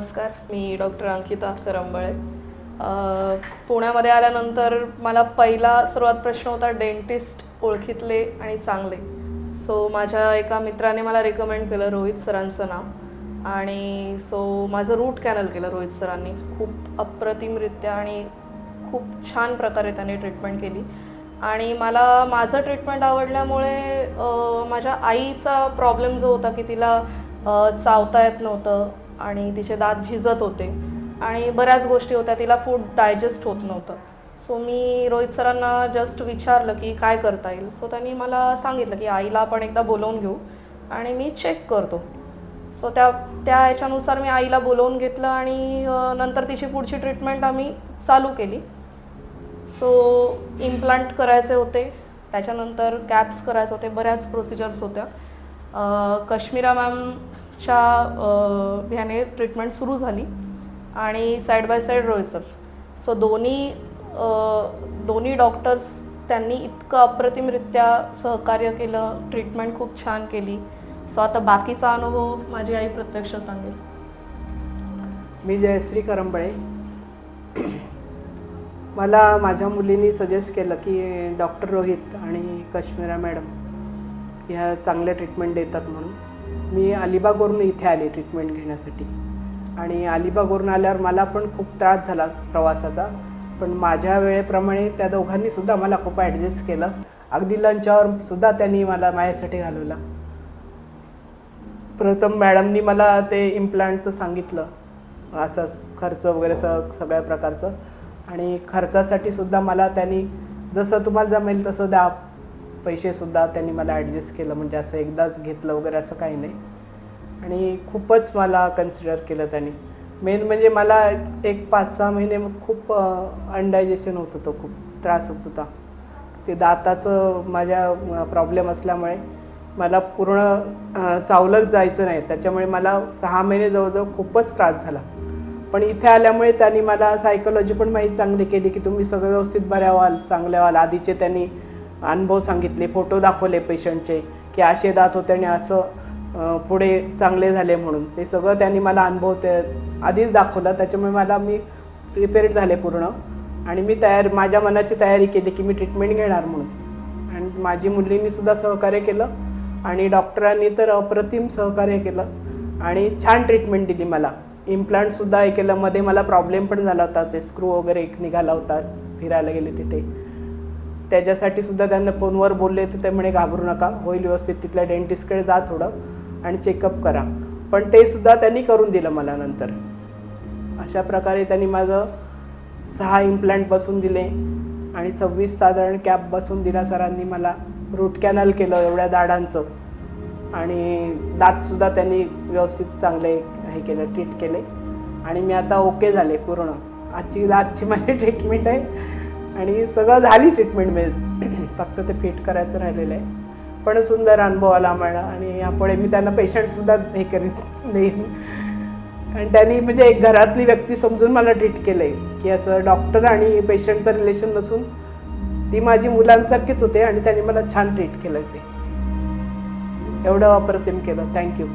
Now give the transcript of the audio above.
नमस्कार मी डॉक्टर अंकिता करंबळे. पुण्यामध्ये आल्यानंतर मला पहिला सर्वात प्रश्न होता डेंटिस्ट ओळखीतले आणि चांगले. सो माझ्या एका मित्राने मला रिकमेंड केलं रोहित सरांचं नाव. आणि सो माझं रूट कॅनल केलं रोहित सरांनी. खूप अप्रतिमरित्या आणि खूप छान प्रकारे त्यांनी ट्रीटमेंट केली. आणि मला माझं ट्रीटमेंट आवडल्यामुळे माझ्या आईचा प्रॉब्लेम जो होता की तिला चावता येत नव्हतं. आणि तिचे दात झिजत होते. आणि बऱ्याच गोष्टी होत्या तिला फूड डायजेस्ट होत नव्हतं. सो मी रोहित सरांना जस्ट विचारलं की काय करता येईल? सो त्यांनी मला सांगितलं की आईला आपण एकदा बोलवून घेऊ. आणि मी चेक करतो. सो त्या त्या ह्याच्यानुसार मी आईला बोलवून घेतलं आणि नंतर तिची पुढची ट्रीटमेंट आम्ही चालू केली. सो इम्प्लांट करायचे होते. त्याच्यानंतर कॅप्स करायचे होते. बऱ्याच प्रोसिजर्स होत्या. कश्मीरा मॅम च्या ह्याने ट्रीटमेंट सुरू झाली. आणि side by side Rohit sir so दोन्ही दोन्ही डॉक्टर्स त्यांनी इतकं अप्रतिमरित्या सहकार्य केलं ट्रीटमेंट खूप छान केली. सो आता बाकीचा अनुभव माझी आई प्रत्यक्ष सांगेल. मी जयश्री करंबळे. मला माझ्या मुलींनी सजेस्ट केलं की डॉक्टर रोहित आणि कश्मीरा मॅडम ह्या चांगल्या ट्रीटमेंट देतात म्हणून. मी अलिबागवरून इथे आले ट्रीटमेंट घेण्यासाठी. आणि अलिबागवरून आल्यावर मला पण खूप त्रास झाला प्रवासाचा. पण माझ्या वेळेप्रमाणे त्या दोघांनी सुद्धा मला खूप ॲडजस्ट केलं. अगदी लंचावर सुद्धा त्यांनी मला माझ्यासाठी घालवला. प्रथम मॅडमनी मला ते इम्प्लांटचं सांगितलं. असं खर्च वगैरे स सगळ्या प्रकारचं. आणि खर्चासाठी सुद्धा मला त्यांनी जसं तुम्हाला जमेल तसं द्या. पैसेसुद्धा त्यांनी मला ॲडजस्ट केलं म्हणजे असं एकदाच घेतलं वगैरे असं काही नाही. आणि खूपच मला कन्सिडर केलं त्यांनी. मेन म्हणजे मला एक पाच सहा महिने खूप अनडायजेशन होत होतं खूप त्रास होत होता. ते दाताचं माझ्या प्रॉब्लेम असल्यामुळे मला पूर्ण चावलंच जायचं नाही. त्याच्यामुळे मला सहा महिने जवळजवळ खूपच त्रास झाला. पण इथे आल्यामुळे त्यांनी मला सायकोलॉजी पण माहीत चांगली केली की तुम्ही सगळं व्यवस्थित बऱ्या व्हाल चांगल्या व्हाल. आधीचे त्यांनी अनुभव सांगितले फोटो दाखवले पेशंटचे की असे दात होते आणि असं पुढे चांगले झाले म्हणून. ते सगळं त्यांनी मला अनुभव ते आधीच दाखवलं. त्याच्यामुळे मला मी प्रिपेअर्ड झाले पूर्ण. आणि मी तयार माझ्या मनाची तयारी केली की मी ट्रीटमेंट घेणार म्हणून. आणि माझी मुलींनीसुद्धा सहकार्य केलं आणि डॉक्टरांनी तर अप्रतिम सहकार्य केलं आणि छान ट्रीटमेंट दिली मला. इम्प्लांटसुद्धा हे केलं. मध्ये मला प्रॉब्लेम पण झाला होता. ते स्क्रू वगैरे एक निघाला होता. फिरायला गेले तिथे. त्याच्यासाठी सुद्धा त्यांना फोनवर बोलले तर ते म्हणे घाबरू नका होईल व्यवस्थित तिथल्या डेंटिस्टकडे जा थोडं आणि चेकअप करा. पण ते सुद्धा त्यांनी करून दिलं मला नंतर. अशा प्रकारे त्यांनी माझं सहा इम्प्लांट बसून दिले आणि सव्वीस साधारण कॅप बसून दिला सरांनी मला. रूट कॅनल केलं एवढ्या दाडांचं आणि दातसुद्धा त्यांनी व्यवस्थित चांगले हे केलं ट्रीट केले. आणि मी आता ओके झाले पूर्ण. आजची आजची माझी ट्रीटमेंट आहे. आणि सगळं झाली ट्रीटमेंट मी म्हणजे. फक्त ते फिट करायचं राहिलेलं आहे. पण सुंदर अनुभव आला मला आणि यापुढे मी त्यांना पेशंटसुद्धा हे करीत देईन कारण त्यांनी म्हणजे एक घरातली व्यक्ती समजून मला ट्रीट केलं आहे की असं डॉक्टर आणि पेशंटचं रिलेशन नसून ती माझी मुलांसारखीच होते आणि त्यांनी मला छान ट्रीट केलं ते. एवढं अप्रतिम केलं. थँक्यू